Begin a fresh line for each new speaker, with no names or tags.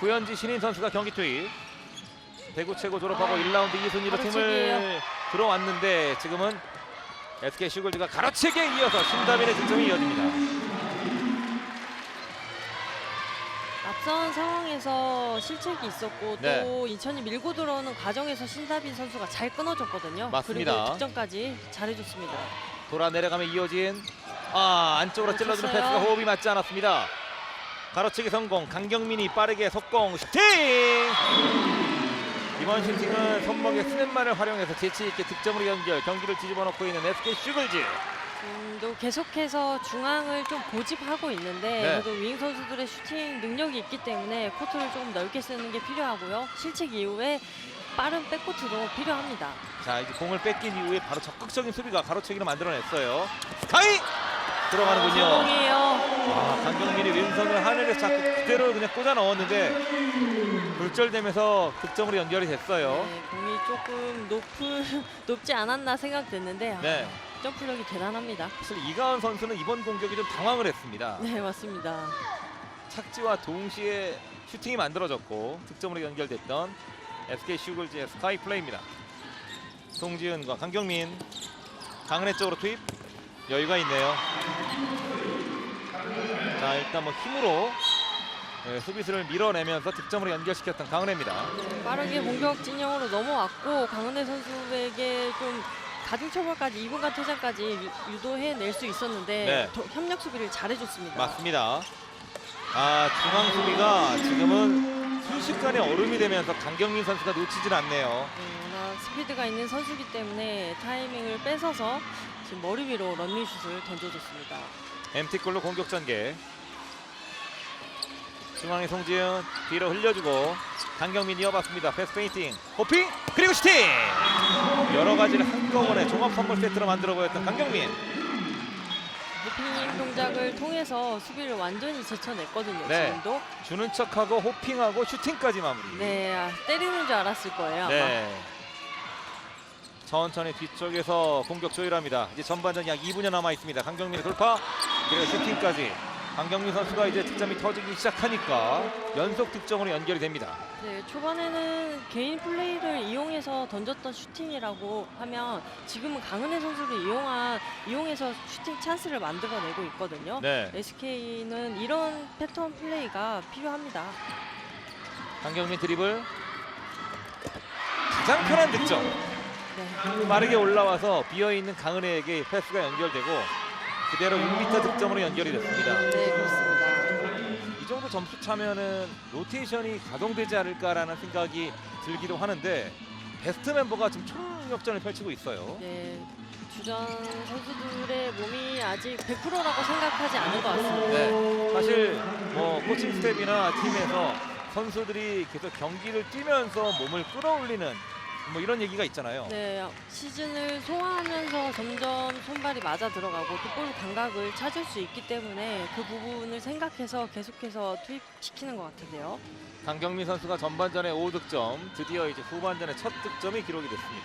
구현지 신인 선수가 경기 투입. 대구 최고 졸업하고 1라운드 2순위로 팀을. 들어왔는데 지금은 SK 슈글즈가 가로채기에 이어서 신다빈의 득점이 이어집니다.
앞선 상황에서 실책이 있었고
네.
또 인천이 밀고 들어오는 과정에서 신다빈 선수가 잘 끊어줬거든요.
맞습니다.
그리고 득점까지 잘해줬습니다.
돌아 내려가며 이어진 아 안쪽으로 찔러주는
쳤어요.
패스가 호흡이 맞지 않았습니다. 가로채기 성공. 강경민이 빠르게 속공 슈팅. 이번 슈팅은 손목의 스냅만을 활용해서 재치 있게 득점으로 연결 경기를 뒤집어 놓고 있는 SK 슈글즈.
지금도 계속해서 중앙을 좀 고집하고 있는데
네.
그래도 윙 선수들의 슈팅 능력이 있기 때문에 코트를 조금 넓게 쓰는 게 필요하고요. 실책 이후에 빠른 백코트도 필요합니다.
자 이제 공을 뺏긴 이후에 바로 적극적인 수비가 가로채기를 만들어냈어요. 스카이 들어가는군요.
성공이에요.
아, 강경민이 왼손을 하늘에 잡고 그대로 그냥 꽂아 넣었는데 불절되면서 득점으로 연결이 됐어요.
네, 공이 조금 높을, 높지 않았나 생각됐는데 아,
네.
점프력이 대단합니다.
사실 이가은 선수는 이번 공격이 좀 당황을 했습니다.
네 맞습니다.
착지와 동시에 슈팅이 만들어졌고 득점으로 연결됐던 SK 슈글즈의 스카이 플레이입니다. 송지은과 강경민 강은혜 쪽으로 투입 여유가 있네요. 자 일단 뭐 힘으로 네, 수비수를 밀어내면서 득점으로 연결시켰던 강은혜입니다.
빠르게 공격 진영으로 넘어왔고 강은혜 선수에게 좀 가중 처벌까지 2분간 퇴장까지 유- 유도해낼 수 있었는데
네.
더- 협력 수비를 잘해줬습니다.
맞습니다. 아 중앙 수비가 지금은 순식간에 얼음이 되면서 강경민 선수가 놓치질 않네요.
네, 워낙 스피드가 있는 선수기 때문에 타이밍을 뺏어서 지금 머리 위로 런닝슛을 던져줬습니다.
MT골로 공격 전개. 중앙의 송지은 뒤로 흘려주고 강경민 이어봤습니다. 패스 페인팅, 호핑 그리고 슈팅. 여러 가지를 한꺼번에 종합 선물 세트로 만들어 보였던 강경민.
호핑 동작을 통해서 수비를 완전히 제쳐냈거든요.
네.
지금도.
주는 척하고 호핑하고 슈팅까지 마무리.
네, 아, 때리는 줄 알았을 거예요. 아마.
네. 천천히 뒤쪽에서 공격 조율합니다. 이제 전반전 약 2분여 남아 있습니다. 강경민의 돌파 그리고 슈팅까지. 강경민 선수가 이제 득점이 터지기 시작하니까 연속 득점으로 연결이 됩니다.
네, 초반에는 개인 플레이를 이용해서 던졌던 슈팅이라고 하면 지금은 강은혜 선수를 이용한 이용해서 슈팅 찬스를 만들어내고 있거든요.
네.
SK는 이런 패턴 플레이가 필요합니다.
강경민 드리블 가장 편한 득점
네.
빠르게 올라와서 비어있는 강은혜에게 패스가 연결되고 그대로 6m 득점으로 연결이 됐습니다
네, 그렇습니다.
이 정도 점수 차면은 로테이션이 가동되지 않을까라는 생각이 들기도 하는데 베스트 멤버가 지금 총력전을 펼치고 있어요
네, 주전 선수들의 몸이 아직 100%라고 생각하지 않은 것 같습니다.
네, 사실 뭐 코칭 스텝이나 팀에서 선수들이 계속 경기를 뛰면서 몸을 끌어올리는 뭐 이런 얘기가 있잖아요
네, 시즌을 소화하면서 점점 손발이 맞아 들어가고 또 볼 감각을 찾을 수 있기 때문에 그 부분을 생각해서 계속해서 투입시키는 것 같은데요.
강경민 선수가 전반전에 5득점, 드디어 이제 후반전에 첫 득점이 기록이 됐습니다.